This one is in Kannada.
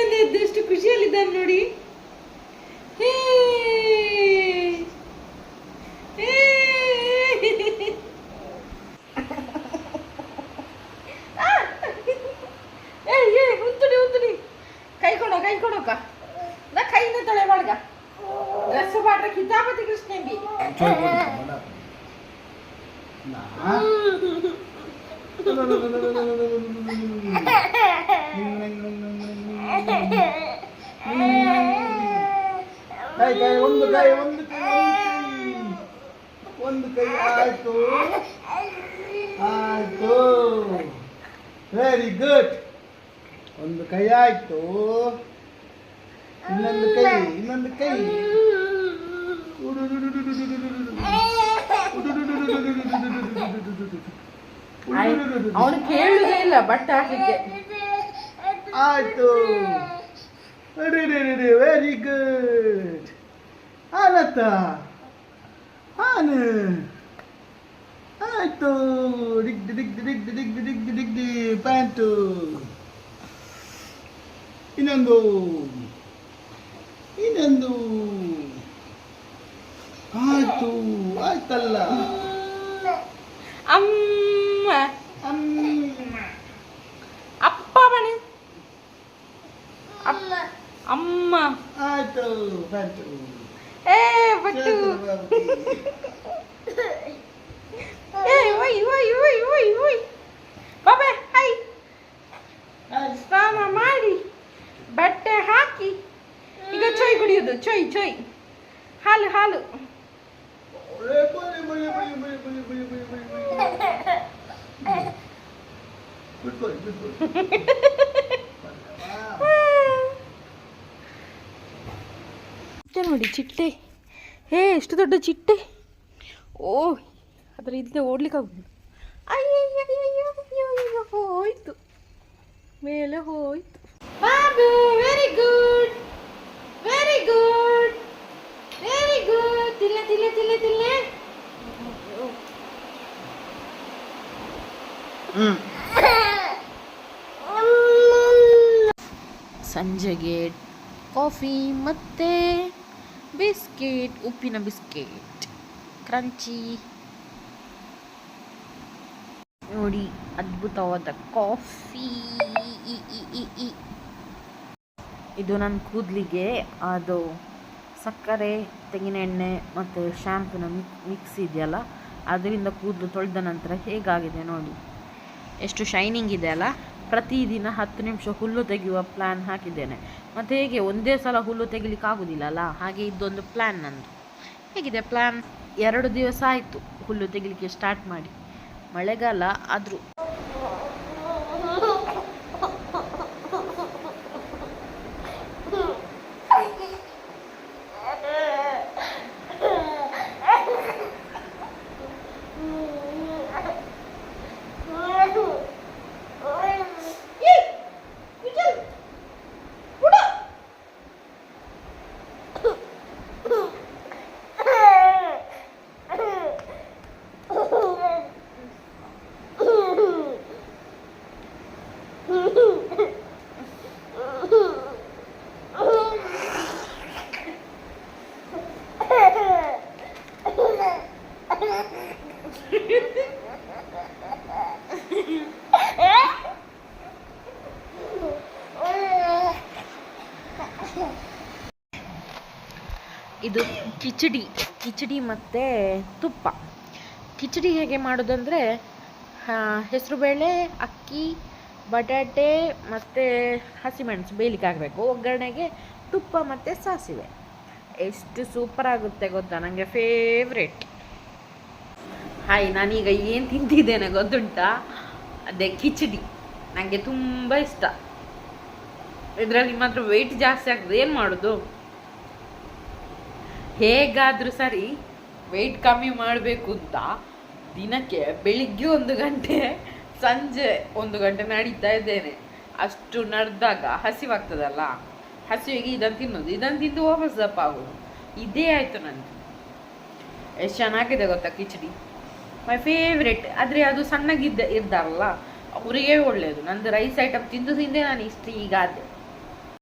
ನಿದ್ದೆಯಿಂದ ಎದ್ದಷ್ಟು ಖುಷಿಯಲ್ಲಿದ್ದಾನೆ ನೋಡಿ. ಹೇ. ಕೈ ಒಂದು ಕೈ ಒಂದು ಕೈ ಒಂದು ಕೈ. ಆಯ್ತು. ಆಯ್ತು. ವೆರಿ ಗುಡ್ ಒಂದು ಕೈ ಆಯ್ತು. ಇನ್ನೊಂದು ಕೈ ಇನ್ನೊಂದು ಕೈ. ಅವನು ಕೇಳುದೇ ಇಲ್ಲ ಬಟ್ಟೆ ಹಾಕಲಿಕ್ಕೆ. ಆಯ್ತು. ವೆರಿ ಗುಡ್ ಆನತ್ತ ಆನು ಆಯ್ತು ಡಿಗ್ ಡಿಗ್ ಡಿಗ್ ಡಿಗ್ ಡಿಗ್ ಡಿಗ್ ಡಿ ಪ್ಯಾಂಟು ಇನ್ನೊಂದು ಇನ್ನೊಂದು ಆಯ್ತು ಆಯ್ತಲ್ಲ ಅಮ್ಮ ಅಮ್ಮ ಅಪ್ಪ ಬನ್ನಿ ಅಪ್ಪ ಅಮ್ಮ ಆಯ್ತು ಪ್ಯಾಂಟು ಏ ಬಟ್ಟು ಏ ಓಯ್ ಓಯ್ ಓಯ್ ಓಯ್ ಓಯ್ ಬಾಬೆ ಹೈ ಸ್ನಾನ ಮಾಡಿ ಬಟ್ಟೆ ಹಾಕಿ ಈಗ ಚೊಯ್ ಕುಡಿಯೋದು ಚೊಯ್ ಚೊಯ್ ಹಾಲು ಹಾಲು ಚಿಟ್ಟೆ ನೋಡಿ ಚಿಟ್ಟೆ. ಹೇ ಎಷ್ಟು ದೊಡ್ಡ ಚಿಟ್ಟೆ. ಓ ಅದರ ಇದನ್ನೇ ಓಡ್ಲಿಕ್ಕಾಗುದು ಅಯ್ಯಯ್ಯಯ್ಯಯ್ಯೋ ಹೋಯ್ತು. ಮೇಲೆ ಹೋಯ್ತು. Babu very good very good very good ತಿಲ್ಲ ತಿಲ್ಲ ತಿಲ್ಲ ತಿಲ್ಲ ಸಂಜೆಗೆ ಕಾಫಿ ಮತ್ತೆ ಬಿಸ್ಕೆಟ್ ಉಪ್ಪಿನ ಬಿಸ್ಕೆಟ್ ಕ್ರಂಚಿ ನೋಡಿ, ಅದ್ಭುತವಾದ ಕಾಫಿ. ಇದು ನನ್ನ ಕೂದಲಿಗೆ, ಅದು ಸಕ್ಕರೆ, ತೆಂಗಿನ ಎಣ್ಣೆ ಮತ್ತು ಶ್ಯಾಂಪೂನ ಮಿಕ್ಸ್ ಇದೆಯಲ್ಲ, ಅದರಿಂದ ಕೂದಲು ತೊಳೆದ ನಂತರ ಹೇಗಾಗಿದೆ ನೋಡಿ. ಎಷ್ಟು ಶೈನಿಂಗ್ ಇದೆ ಅಲ್ಲ? ಪ್ರತಿದಿನ ಹತ್ತು ನಿಮಿಷ ಹುಲ್ಲು ತೆಗೆಯುವ ಪ್ಲ್ಯಾನ್ ಹಾಕಿದ್ದೇನೆ. ಮತ್ತು ಹೇಗೆ? ಒಂದೇ ಸಲ ಹುಲ್ಲು ತೆಗಿಲಿಕ್ಕೆ ಆಗೋದಿಲ್ಲಲ್ಲ ಹಾಗೆ ಇದೊಂದು ಪ್ಲ್ಯಾನ್ ನಂದು. ಹೇಗಿದೆ ಪ್ಲ್ಯಾನ್ ಎರಡು ದಿವಸ ಆಯಿತು ಹುಲ್ಲು ತೆಗಿಲಿಕ್ಕೆ ಸ್ಟಾರ್ಟ್ ಮಾಡಿ. ಮಳೆಗಾಲ ಆದರೂ ಇದು ಕಿಚಡಿ ಕಿಚಡಿ ಮತ್ತು ತುಪ್ಪ. ಕಿಚಡಿ ಹೇಗೆ ಮಾಡೋದಂದರೆ ಹೆಸರುಬೇಳೆ ಅಕ್ಕಿ, ಬಟಾಟೆ ಮತ್ತು ಹಸಿಮೆಣಸು ಬೇಯಲಿಕ್ಕೆ ಆಗಬೇಕು ಒಗ್ಗರಣೆಗೆ ತುಪ್ಪ ಮತ್ತು ಸಾಸಿವೆ. ಎಷ್ಟು ಸೂಪರ್ ಆಗುತ್ತೆ ಗೊತ್ತಾ? ನನಗೆ ಫೇವ್ರೆಟ್ ಹಾಯ್, ನಾನೀಗ ಏನು ತಿಂತಿದ್ದೇನೆ ಗೊತ್ತುಂಟಾ? ಅದೇ ಕಿಚಡಿ. ನನಗೆ ತುಂಬ ಇಷ್ಟ. ಇದರಲ್ಲಿ ಮಾತ್ರ ವೆಯ್ಟ್ ಜಾಸ್ತಿ ಆಗ್ತದೆ. ಏನು ಮಾಡೋದು? ಹೇಗಾದರೂ ಸರಿ ವೆಯ್ಟ್ ಕಮ್ಮಿ ಮಾಡಬೇಕು ಅಂತ ದಿನಕ್ಕೆ ಬೆಳಿಗ್ಗೆ ಒಂದು ಗಂಟೆ, ಸಂಜೆ ಒಂದು ಗಂಟೆ ನಡೀತಾ ಇದ್ದೇನೆ. ಅಷ್ಟು ನಡೆದಾಗ ಹಸಿವಾಗ್ತದಲ್ಲ ಹಸಿವಿಗೆ ಇದನ್ನು ತಿನ್ನೋದು. ಇದನ್ನು ತಿಂದು ವಾಪಸ್ ದಪ್ಪ ಆಗೋದು. ಇದೇ ಆಯಿತು ನನಗೆ ಎಷ್ಟು ಚೆನ್ನಾಗಿದೆ ಗೊತ್ತಾ ಕಿಚಡಿ? ಮೈ ಫೇವ್ರೆಟ್ ಆದರೆ ಅದು ಸಣ್ಣಗಿದ್ದ ಇರ್ದಾರಲ್ಲ ಅವರಿಗೆ ಒಳ್ಳೆಯದು ನಂದು ರೈಸ್ ಐಟಮ್ ತಿಂದು ತಿಂದೇ ನಾನು ಇಷ್ಟು ಈಗ